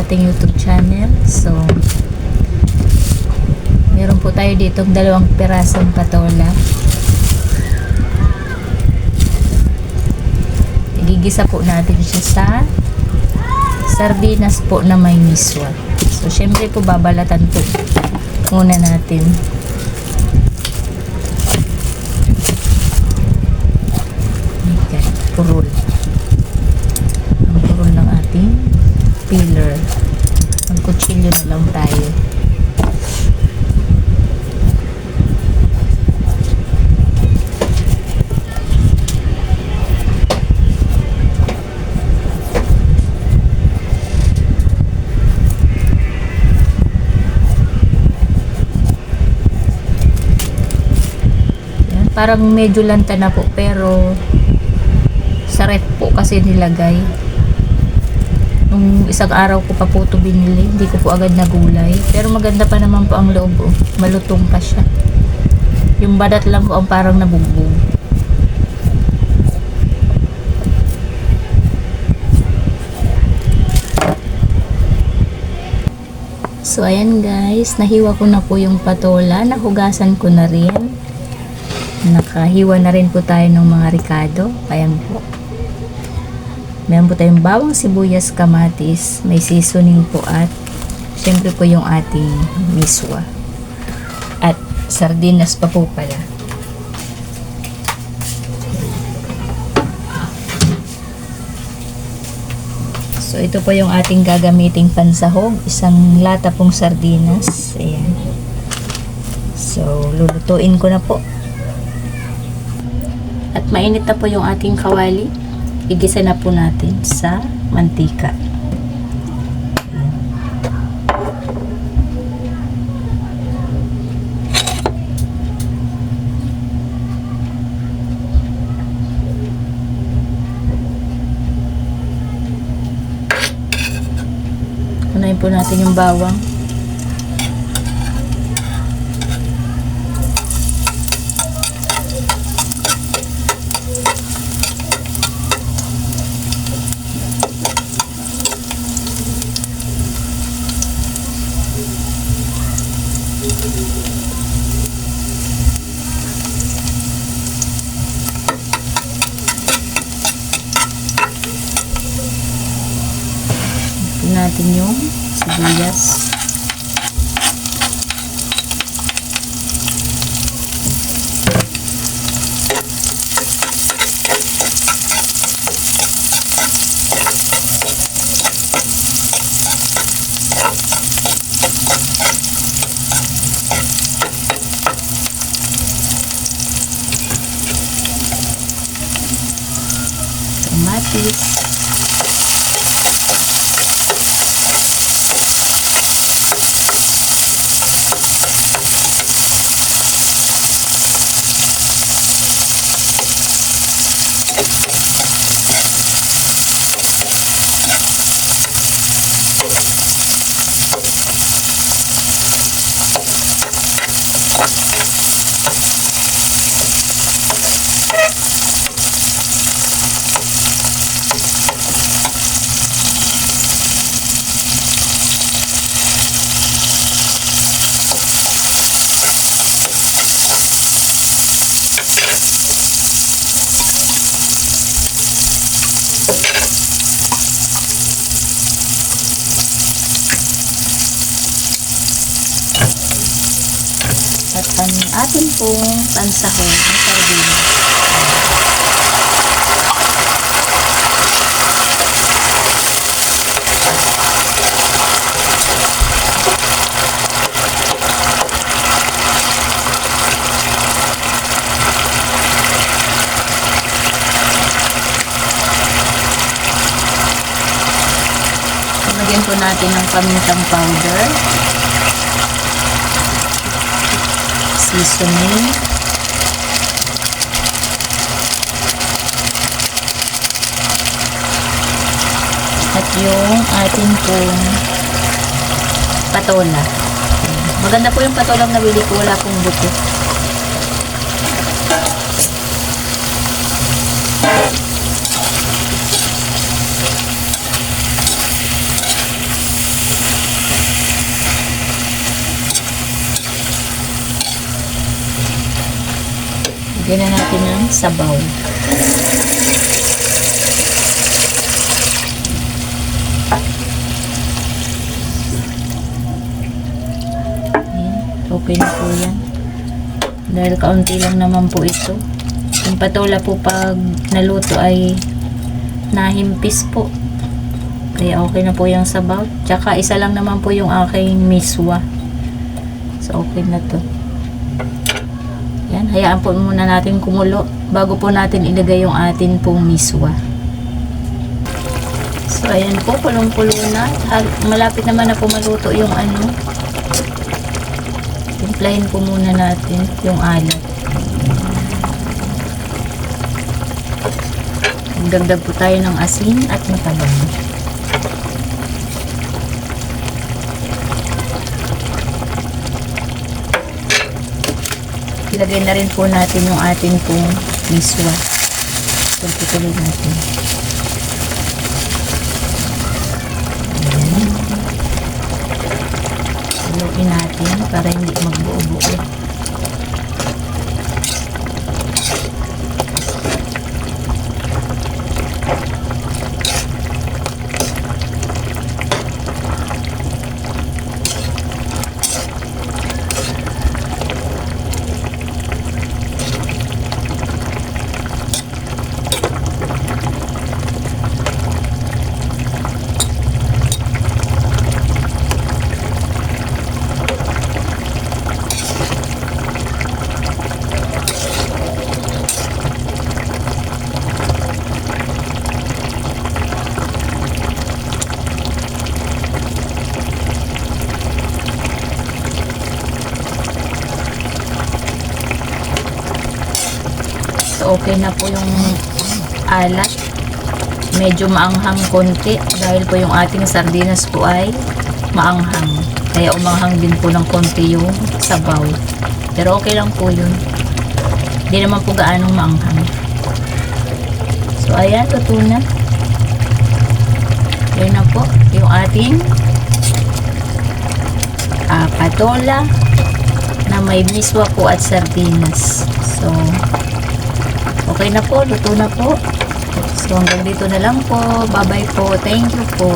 ating YouTube channel. So, meron po tayo dito dalawang pirasong patola. Igigisa po natin siya sa sardinas po na may miswa. So, syempre po babalatan po muna natin. Okay, purul. Ang purul ng ating peeler. Ang kutsilyo na lang tayo. Yan, parang medyo lanta na po pero sa ref po kasi nilagay. Nung isang araw ko pa po ito binili, hindi ko po agad nagulay. Pero maganda pa naman po ang loob. Oh. Malutong pa siya. Yung badat lang po ang parang nabugbog. So ayan guys, nahiwa ko na po yung patola, nahugasan ko na rin. Nakahiwa na rin po tayo ng mga ricado. Ayan po. Meron po tayong bawang sibuyas, kamatis, may seasoning po at syempre po yung ating miswa. At sardinas pa po pala. So ito po yung ating gagamiting pansahog. Isang lata pong sardinas. Ayan. So lulutuin ko na po. At mainit na po yung ating kawali. Igisa na po natin sa mantika. Unahin po natin yung bawang. Ito natin yung sibuyas. Kamatis. At ang atin pong pansahog na sardinas. Lagyan po natin ng pamintang powder. Seasoning. At yung ating pong patola. Maganda po yung patolang nabili ko. Wala pong buto. Lagyan na natin ng sabaw. Okay na po yan. Dahil kaunti lang naman po ito. Yung patola po pag naluto ay nahimpis po. Kaya okay na po yung sabaw. Tsaka isa lang naman po yung aking miswa. So okay na to. Yan, hayaan po muna natin kumulo bago po natin ilagay yung atin pong miswa. So ayan po, kulong-kulo na. Malapit naman na po maluto yung ano. Timplahin po muna natin yung alat. Magdagdag po tayo ng asin at matabang. Ilagay na rin po natin yung ating pong miswa. Pagpituloy natin. Ayan. Haluin natin para hindi magbuo-buo. Okay na po yung alat. Medyo maanghang konti dahil po yung ating sardinas po ay maanghang. Kaya umanghang din po ng konti yung sabaw. Pero okay lang po yun. Hindi naman po gaanong maanghang. So, ayan, luto na. Na po yung ating ah, patola na may miswa po at sardinas. So, Okay na po, luto na po. So hanggang dito na lang po. Bye-bye po. Thank you po.